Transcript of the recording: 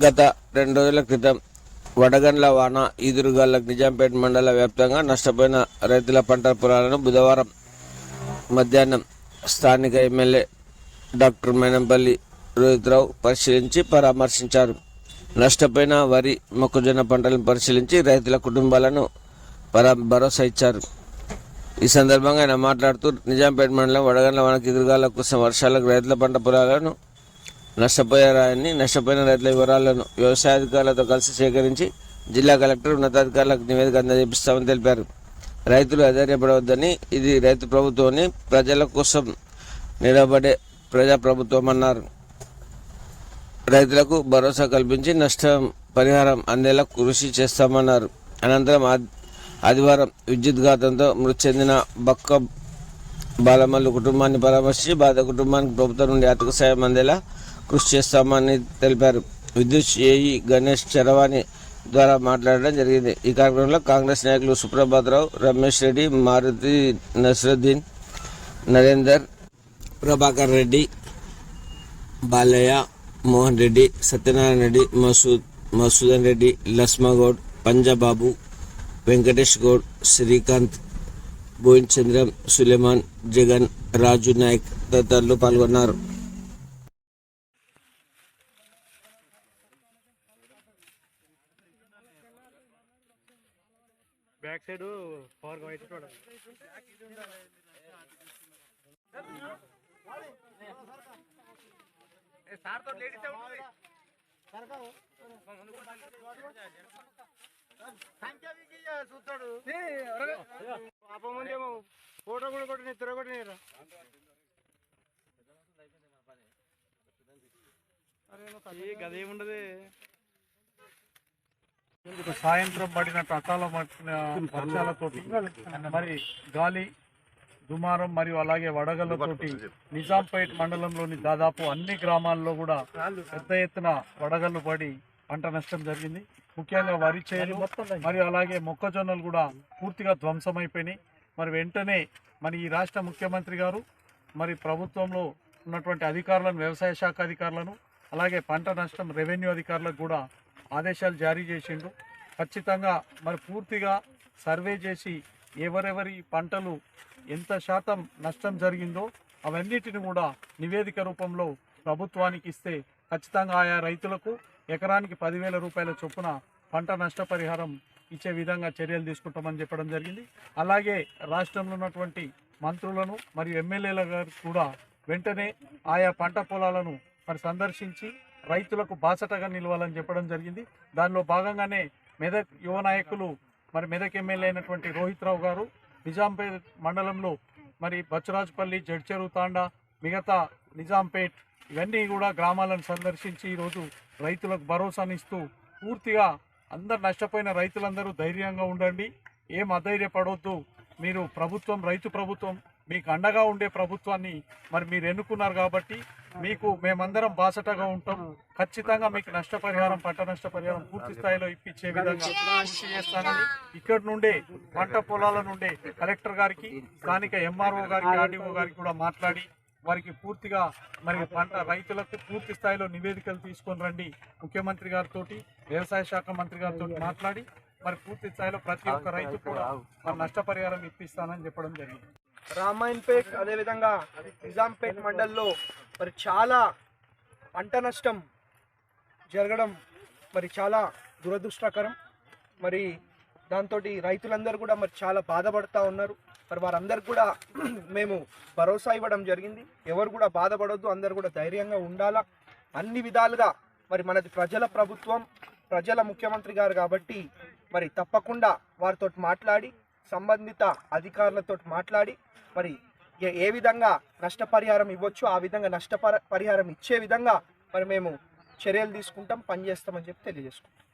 గత రెండు రోజుల క్రితం వడగండ్ల వాన ఈదురుగాల నిజాంపేట మండల వ్యాప్తంగా నష్టపోయిన రైతుల పంట పొలాలను బుధవారం మధ్యాహ్నం స్థానిక ఎమ్మెల్యే డాక్టర్ మేనంపల్లి రోహిత్రావు పరిశీలించి పరామర్శించారు. నష్టపోయిన వరి మొక్కజొన్న పంటలను పరిశీలించి రైతుల కుటుంబాలను పరా భరోసా ఇచ్చారు. ఈ సందర్భంగా ఆయన మాట్లాడుతూ నిజాంపేట మండలం వడగండ్ల వానకి ఎదురుగాల కోసం వర్షాలకు రైతుల పంట పొలాలను నష్టపోయారని నష్టపోయిన రైతుల వివరాలను వ్యవసాయ అధికారులతో కలిసి సేకరించి జిల్లా కలెక్టర్ ఉన్నతాధికారులకు నివేదిక అందజేపిస్తామని తెలిపారు. రైతులు అధైర్యపడవద్దని ఇది రైతు ప్రభుత్వాన్ని ప్రజల కోసం నిలబడే ప్రజాప్రభుత్వం అన్నారు. రైతులకు భరోసా కల్పించి నష్టం పరిహారం అందేలా కృషి చేస్తామన్నారు. అనంతరం ఆదివారం విద్యుత్ ఘాతంతో మృతి చెందిన బక్క బాలమల్లు కుటుంబాన్ని పరామర్శించి బాధ కుటుంబానికి ప్రభుత్వం నుండి ఆర్థిక సాయం అందేలా కృషి చేస్తామని తెలిపారు. విద్యుత్ ఏఈ గణేష్ చరవాణి ద్వారా మాట్లాడడం జరిగింది. ఈ కార్యక్రమంలో కాంగ్రెస్ నాయకులు సుప్రభాతరావు రమేష్ రెడ్డి మారుతి నసరుద్దీన్ నరేందర్ ప్రభాకర్ రెడ్డి బాలయ్య మోహన్ రెడ్డి సత్యనారాయణ రెడ్డి మసూద్ మసూదన్ రెడ్డి లస్మగౌడ్ పంజాబాబు వెంకటేష్ గౌడ్ శ్రీకాంత్ భోయిన్ చంద్రం సులేమాన్ జగన్ రాజు నాయక్ తదితరులు పాల్గొన్నారు. బ్యాక్ సైడ్ పవర్ వైట్ చూడ చూస్తాడు. పాపం ముందేమో ఫోటో కూడా కొట్టిన తిరగ కొట్టినరా గదేముండదు సాయంత్రం పడిన తటాల పడిన వర్షాలతోటి మరి గాలి దుమారం మరియు అలాగే వడగళ్ళతోటి నిజాంపేట్ మండలంలోని దాదాపు అన్ని గ్రామాల్లో కూడా పెద్ద ఎత్తున వడగళ్ళు పడి పంట నష్టం జరిగింది. ముఖ్యంగా వరి చేలు మరియు అలాగే మొక్కజొన్నలు కూడా పూర్తిగా ధ్వంసమైపోయినాయి. మరి వెంటనే మరి ఈ రాష్ట్ర ముఖ్యమంత్రి గారు మరి ప్రభుత్వంలో ఉన్నటువంటి అధికారులను వ్యవసాయ శాఖ అధికారులను అలాగే పంట నష్టం రెవెన్యూ అధికారులకు కూడా ఆదేశాలు జారీ చేసిండు. ఖచ్చితంగా మరి పూర్తిగా సర్వే చేసి ఎవరెవరి పంటలు ఎంత శాతం నష్టం జరిగిందో అవన్నిటిని కూడా నివేదిక రూపంలో ప్రభుత్వానికి ఇస్తే ఖచ్చితంగా ఆయా రైతులకు ఎకరానికి పదివేల రూపాయల చొప్పున పంట నష్టపరిహారం ఇచ్చే విధంగా చర్యలు తీసుకుంటామని చెప్పడం జరిగింది. అలాగే రాష్ట్రంలో ఉన్నటువంటి మంత్రులను మరియు ఎమ్మెల్యేల గారు కూడా వెంటనే ఆయా పంట పొలాలను మరి సందర్శించి రైతులకు బాసటగా నిలవాలని చెప్పడం జరిగింది. దానిలో భాగంగానే మెదక్ యువ నాయకులు మరి మెదక్ ఎమ్మెల్యే అయినటువంటి రోహిత్ రావు గారు నిజాంపేట్ మండలంలో మరి బచ్చరాజుపల్లి జడ్చెరు తాండా మిగతా నిజాంపేట్ ఇవన్నీ కూడా గ్రామాలను సందర్శించి ఈరోజు రైతులకు భరోసానిస్తూ పూర్తిగా అందరు నష్టపోయిన రైతులందరూ ధైర్యంగా ఉండండి. ఏం అధైర్యపడవద్దు మీరు ప్రభుత్వం రైతు ప్రభుత్వం మీకు అండగా ఉండే ప్రభుత్వాన్ని మరి మీరు ఎన్నుకున్నారు కాబట్టి మీకు మేమందరం బాసటగా ఉంటాం. ఖచ్చితంగా మీకు నష్టపరిహారం పంట నష్టపరిహారం పూర్తి స్థాయిలో ఇప్పించే విధంగా కృషి చేస్తానని ఇక్కడి నుండే పంట పొలాల నుండే కలెక్టర్ గారికి స్థానిక ఎంఆర్ఓ గారికి ఆర్డీఓ గారికి కూడా మాట్లాడి వారికి పూర్తిగా మరి పంట రైతులకు పూర్తి స్థాయిలో నివేదికలు తీసుకొని రండి. ముఖ్యమంత్రి గారితో వ్యవసాయ శాఖ మంత్రి గారితో మాట్లాడి మరి పూర్తి స్థాయిలో ప్రతి ఒక్క రైతు కూడా మరి నష్టపరిహారం ఇప్పిస్తానని చెప్పడం జరిగింది. రామాయణపేట్ అదేవిధంగా నిజాంపేట్ మండల్లో మరి చాలా పంట నష్టం జరగడం మరి చాలా దురదృష్టకరం. మరి దాంతో రైతులందరూ కూడా మరి చాలా బాధపడుతూ ఉన్నారు. మరి వారందరికి కూడా మేము భరోసా ఇవ్వడం జరిగింది. ఎవరు కూడా బాధపడొద్దు అందరు కూడా ధైర్యంగా ఉండాలా? అన్ని విధాలుగా మరి మనది ప్రజల ప్రభుత్వం ప్రజల ముఖ్యమంత్రి గారు కాబట్టి మరి తప్పకుండా వారితో మాట్లాడి సంబంధిత అధికారులతో మాట్లాడి మరి ఏ- ఏ విధంగా నష్టపరిహారం ఇవ్వచ్చు ఆ విధంగా నష్టపర పరిహారం ఇచ్చే విధంగా మరి మేము చర్యలు తీసుకుంటాం పనిచేస్తామని చెప్పి తెలియజేసుకుంటాం